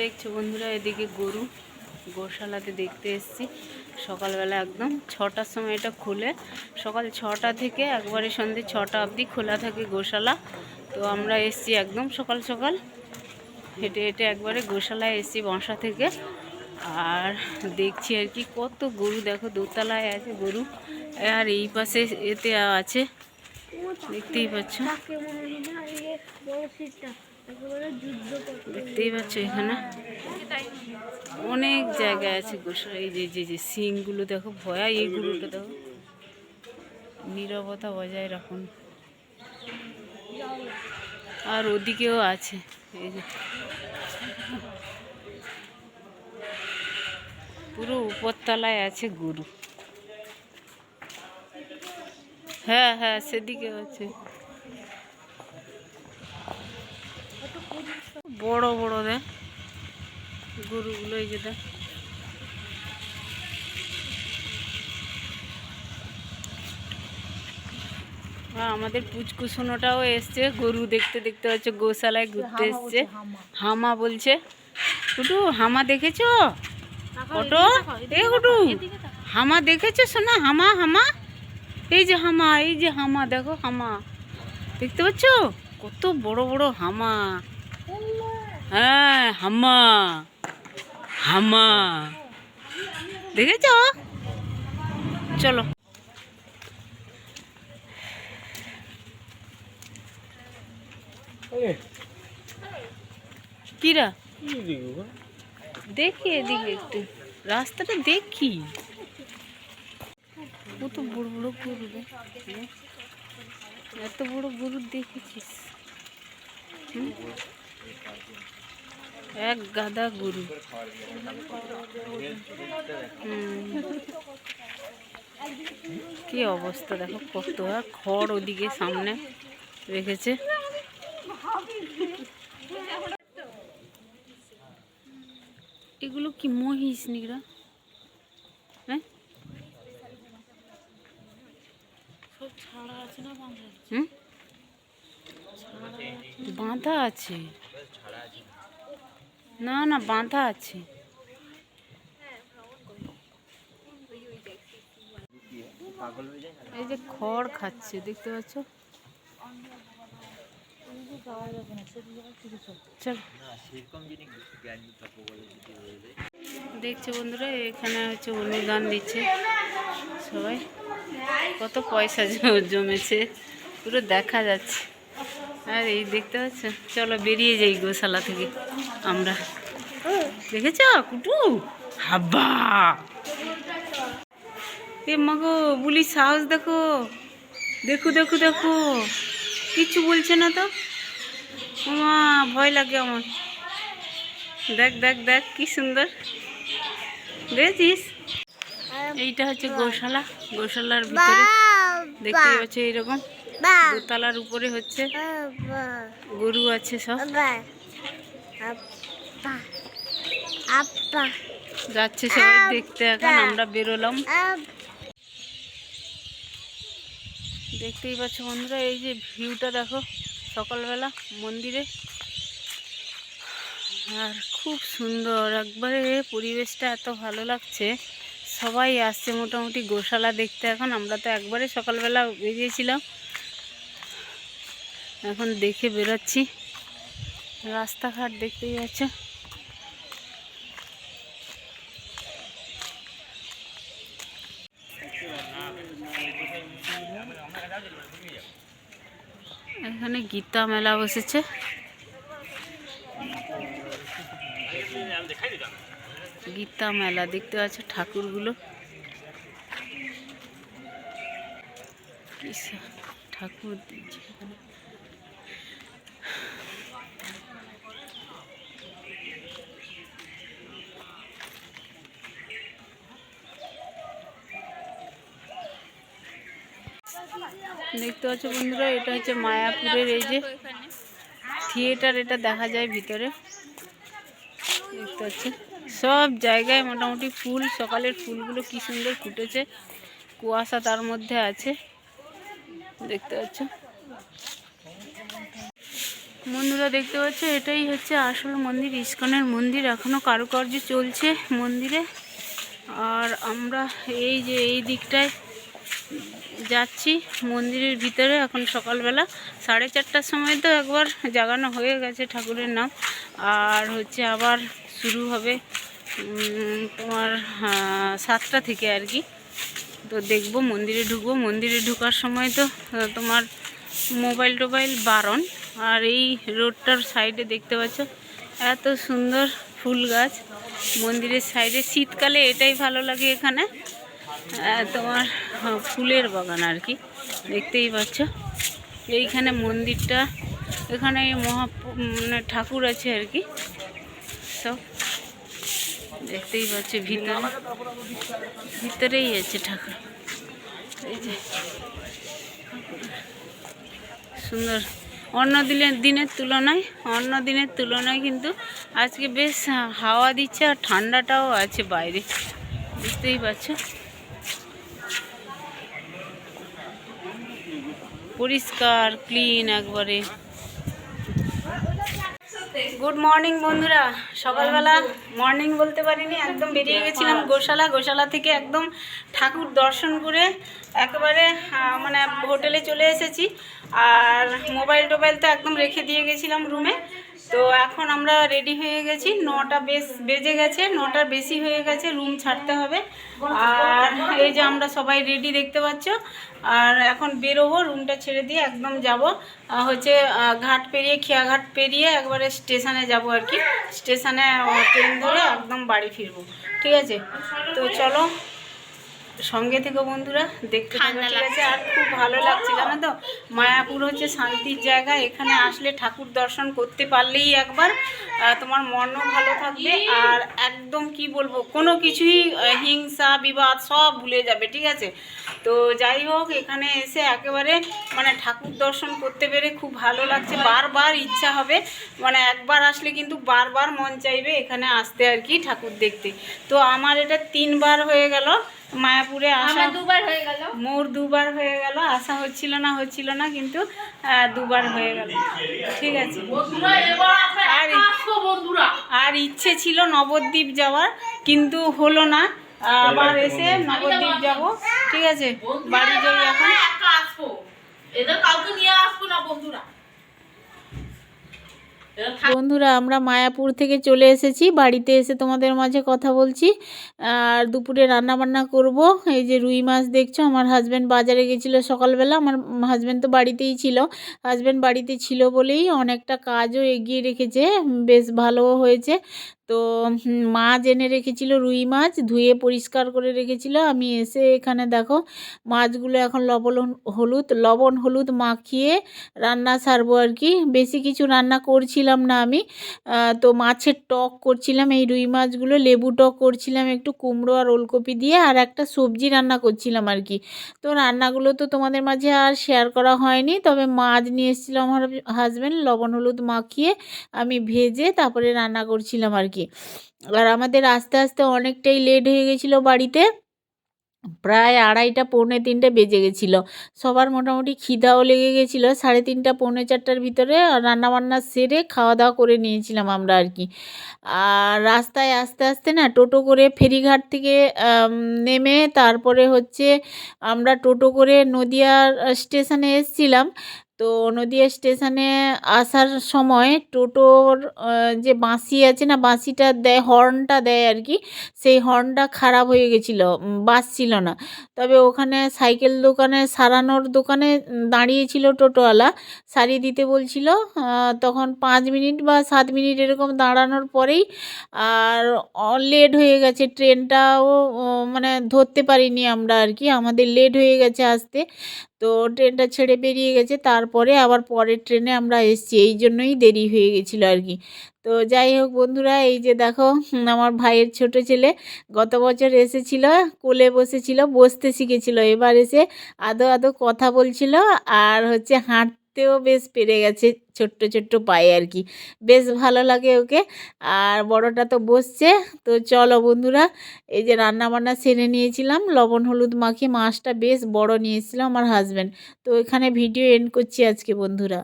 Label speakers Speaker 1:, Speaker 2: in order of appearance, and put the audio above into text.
Speaker 1: দেখছ বন্ধুরা, এদিকে গরু গোশালাতে দেখতে এসছি। সকালবেলা একদম ছটার সময় এটা খুলে। সকাল ছটা থেকে একবারে সন্ধে ছটা অবধি খোলা থাকে গোশালা। তো আমরা এসছি একদম সকাল সকাল। হেঁটে হেঁটে একবারে গোশালায় এসছি বসা থেকে। আর দেখছি আর কি, কত গরু দেখো, দোতলায় আছে গরু। আর এই পাশে এতে আছে। দেখতেই পাচ্ছ। দেখতেই পাচ্ছ এখানে অনেক জায়গা আছে গোসা এই যে যে যে সিংগুলো দেখো, ভয়া এই গরুটা দেখো। নীরবতা বজায় রাখুন। আর ওদিকেও আছে, এই যে। পুরো উপরতলায় আছে গরু। হ্যাঁ হ্যাঁ সেদিকেও আছে। বড় বড় দেখ গরুগুলো এই যে দেখ। আমাদের পুচকুসোনোটাও এসছে। গরু দেখতে দেখতে হচ্ছে গোশালায় ঘুরতে এসছে। হামা। বলছে কুটু হামা দেখেছ? কটো এ কুটু হামা দেখেছ শোনা হামা হামা? এই যে হামা এই যে হামা দেখো হামা। দেখতে পাচ্ছ? কত বড় বড় হামা। হ্যাঁ হামা হামা দেখেছ? চলো। কিরা? দেখি এদিকে একটু। রাস্তাটা দেখি। কত বড় বড় গরু? এত বড় গরু দেখেছিস। হুম? এক গাদা গরু। কি অবস্থা দেখো কত খড় ওদিকে সামনে রেখেছে। এগুলো কি মহিষ নিগরা হ্যাঁ? হুম? বাঁধা আছে? না না, বাঁধা আছে। এই যে খড় খাচ্ছে, দেখতে পাচ্ছ? দেখছ বন্ধুরা, এখানে হচ্ছে অনুদান দিচ্ছে সবাই। কত পয়সা জমেছে, পুরো দেখা যাচ্ছে। আর এই দেখতে পাচ্ছ? চলো বেরিয়ে যাই গোশালা থেকে। আমরা। দেখেছ কুটু? হাব্বা! এ মাগো বুলি সাহস দেখো। দেখো দেখো দেখো। কিচ্ছু বলছে না তো? মা ভয় লাগে আমার। দেখ দেখ দেখ কি সুন্দর। দেখছিস? এইটা হচ্ছে গোশালা। গোশালার ভিতরে। দেখতে পাচ্ছ এইরকম। দোতলার উপরে হচ্ছে গরু আছে সব। যাচ্ছে সবাই দেখতে এখন আমরা বেরোলাম। দেখতেই পাচ্ছ বন্ধুরা এই যে ভিউটা দেখো সকালবেলা মন্দিরে। আর খুব সুন্দর একবারে পরিবেশটা এত ভালো লাগছে। সবাই আসছে মোটামুটি গোশালা দেখতে এখন আমরা তো একবারে সকালবেলা বেরিয়েছিলাম। এখন দেখে বেরোচ্ছি। রাস্তাঘাট দেখতেই যাচ্ছে এখানে গীতা মেলা বসেছে। গীতা মেলা দেখতে পাচ্ছ ঠাকুরগুলো। ঠাকুর দিচ্ছে দেখতে পাচ্ছ বন্ধুরা, এটা হচ্ছে মায়াপুরের এই যে থিয়েটার, এটা দেখা যায় ভিতরে। দেখতে পাচ্ছি? সব জায়গায় মোটামুটি ফুল, সকালের ফুলগুলো কি সুন্দর ফুটেছে। কুয়াশা তার মধ্যে আছে। দেখতে পাচ্ছ? বন্ধুরা, দেখতে পাচ্ছ? এটাই হচ্ছে আসল মন্দির, ইস্কনের মন্দির। এখনও কারুকার্য চলছে মন্দিরে। আর আমরা এই যে এই দিকটায় যাচ্ছি মন্দিরের ভিতরে, এখন সকালবেলা। সাড়ে চারটার সময় তো একবার জাগানো হয়ে গেছে ঠাকুরের নাম। আর হচ্ছে আবার শুরু হবে তোমার সাতটা থেকে আর কি। তো দেখব মন্দিরে ঢুকবো। মন্দিরে ঢুকার সময় তো তোমার মোবাইল টোবাইল বারণ। আর এই রোডটার সাইডে দেখতে পাচ্ছ, এত সুন্দর ফুল গাছ। মন্দিরের সাইডে শীতকালে এটাই ভালো লাগে এখানে। তোমার ফুলের বাগান আর কি। দেখতেই পাচ্ছ। এইখানে মন্দিরটা, এখানে মহা মানে ঠাকুর আছে আর কি। সব দেখতেই পাচ্ছ ভিতরে, ভিতরেই আছে ঠাকুর। এই যে, সুন্দর। অন্য দিনের দিনের তুলনায়, অন্য দিনের তুলনায় কিন্তু আজকে বেশ হাওয়া দিচ্ছে আর ঠান্ডাটাও আছে বাইরে। বুঝতেই পারছ পরিষ্কার ক্লিন একবারে। গুড মর্নিং বন্ধুরা। সকালবেলা মর্নিং বলতে পারিনি, একদম বেরিয়ে গেছিলাম গোশালা। গোশালা থেকে একদম ঠাকুর দর্শন করে একেবারে মানে হোটেলে চলে এসেছি। আর মোবাইল টোবাইল তো একদম রেখে দিয়ে গেছিলাম রুমে তো এখন আমরা রেডি হয়ে গেছি। নটা বেশ বেজে গেছে নটার বেশি হয়ে গেছে রুম ছাড়তে হবে। আর এই যে আমরা সবাই রেডি দেখতে পাচ্ছ, আর এখন বেরোবো রুমটা ছেড়ে দিয়ে একদম যাব। হচ্ছে ঘাট পেরিয়ে, খেয়াঘাট পেরিয়ে একবারে স্টেশনে যাব আর কি। স্টেশনে ট্রেন ধরে একদম বাড়ি ফিরবো। ঠিক আছে? তো চলো। সঙ্গে থেকে বন্ধুরা দেখতে থাকো ঠিক আছে? আর খুব ভালো লাগছে জানো তো? মায়াপুর হচ্ছে শান্তির জায়গা এখানে আসলে ঠাকুর দর্শন করতে পারলেই একবার তোমার মনও ভালো থাকবে। আর একদম কি বলব কোনো কিছুই হিংসা বিবাদ সব ভুলে যাবে ঠিক আছে? তো যাই হোক এখানে এসে একেবারে মানে ঠাকুর দর্শন করতে পেরে খুব ভালো লাগছে। বারবার ইচ্ছা হবে মানে একবার আসলে কিন্তু বারবার মন চাইবে এখানে আসতে আর কি ঠাকুর দেখতে। তো আমার এটা তিনবার হয়ে গেল। মায়াপুরে আসা
Speaker 2: দুবার হয়ে গেল।
Speaker 1: মোর দুবার হয়ে গেল আসা হচ্ছিল না হচ্ছিল না কিন্তু দুবার হয়ে গেল। ঠিক আছে। আর আর ইচ্ছে ছিল নবদ্বীপ যাওয়ার কিন্তু হলো না। আবার এসে নবদ্বীপ যাব। ঠিক আছে। বাড়ি যাই এখন।
Speaker 2: এদের কাউকে নিয়ে আসব না বন্ধুরা।
Speaker 1: বন্ধুরা, আমরা মায়াপুর থেকে চলে এসেছি। বাড়িতে এসে তোমাদের মাঝে কথা বলছি। আর দুপুরে রান্না বান্না করব। এই যে রুই মাছ দেখছ, আমার হাজব্যান্ড বাজারে গেছিল সকালবেলা। আমার হাজব্যান্ড তো বাড়িতেই ছিল। হাজব্যান্ড বাড়িতে ছিল বলেই অনেকটা কাজও এগিয়ে রেখেছে। বেশ ভালো হয়েছে। তো মাছ এনে রেখেছিল রুই মাছ, ধুয়ে পরিষ্কার করে রেখেছিল। আমি এসে এখানে দেখো, মাছগুলো এখন লবণ হলুদ লবণ হলুদ মাখিয়ে রান্না সারবো আর কি। বেশি কিছু রান্না করছিলাম না আমি। তো মাছের টক করছিলাম, এই রুই মাছগুলো, লেবু টক করছিলাম, একটু কুমড়ো আর ওলকপি দিয়ে, আর একটা সবজি রান্না করছিলাম আর কি। তো রান্নাগুলো তো তোমাদের মাঝে আর শেয়ার করা হয়নি, তবে মাছ নিয়ে এসেছিল আমার হাজব্যান্ড লবণ হলুদ মাখিয়ে আমি ভেজে তারপরে রান্না করছিলাম আর কি। আর আমাদের আস্তে আস্তে অনেকটাই লেট হয়ে গেছিল বাড়িতে। প্রায় আড়াইটা, পৌনে তিনটে বেজে গেছিল। সবার মোটামুটি খিদাও লেগে গেছিল। সাড়ে তিনটা, পৌনে চারটার ভিতরে রান্নাবান্না সেরে খাওয়া দাওয়া করে নিয়েছিলাম আমরা আর কি আর রাস্তায় আস্তে আস্তে না টোটো করে ফেরিঘাট থেকে নেমে তারপরে হচ্ছে আমরা টোটো করে নদিয়ার স্টেশনে এসেছিলাম। তো নদিয়া স্টেশনে আসার সময় টোটোর যে বাঁশি আছে না, বাঁশিটা দেয়, হর্নটা দেয় আর কি সেই হর্নটা খারাপ হয়ে গেছিল বাজছিল না। তবে ওখানে সাইকেল দোকানে, সারানোর দোকানে দাঁড়িয়েছিল টোটোওয়ালা, সারিয়ে দিতে বলছিল তখন পাঁচ মিনিট বা সাত মিনিট এরকম দাঁড়ানোর পরেই, আর লেট হয়ে গেছে, ট্রেনটাও মানে ধরতে পারিনি আমরা আর কি আমাদের লেট হয়ে গেছে আসতে। তো ট্রেনটা ছেড়ে বেরিয়ে গেছে। তারপরে আবার পরের ট্রেনে আমরা এসেছি। এই জন্যই দেরি হয়ে গেছিল আর কি। তো যাই হোক বন্ধুরা, এই যে দেখো আমার ভাইয়ের ছোট ছেলে গত বছর এসেছিল, কোলে বসেছিল, বসতে শিখেছিল। এবার এসে আদো আদো কথা বলছিল আর হচ্ছে হাঁটতেও বেশ পেরে গেছে ছোট্ট ছোট্ট পায়ে আর কি। বেশ ভালো লাগে ওকে। আর বড়টা তো বসছে। তো চলো বন্ধুরা, এই যে রান্না বান্না সেরে নিয়েছিলাম, লবণ, হলুদ মাখিয়ে মাছটা বেশ বড় নিয়েছিলাম আমার হাজব্যান্ড তো এখানে ভিডিও এন্ড করছি আজকে বন্ধুরা।